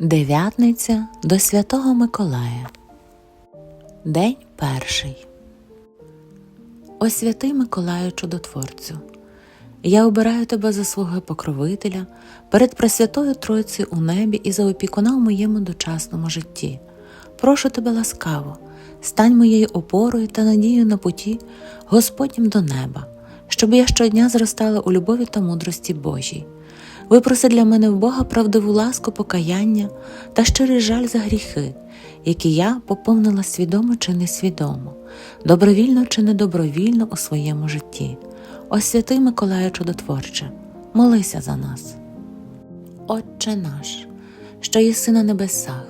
Дев'ятниця до Святого Миколая. День перший. О святий Миколаю Чудотворцю. Я обираю тебе за свого покровителя перед Пресвятою Тройцею у небі і за опікуна в моєму дочасному житті. Прошу тебе ласкаво, стань моєю опорою та надією на путі Господнім до неба, щоб я щодня зростала у любові та мудрості Божій. Випроси для мене в Бога правдиву ласку покаяння та щирий жаль за гріхи, які я поповнила свідомо чи несвідомо, добровільно чи недобровільно у своєму житті. О святий Миколаю Чудотворче, молися за нас. Отче наш, що єси на небесах,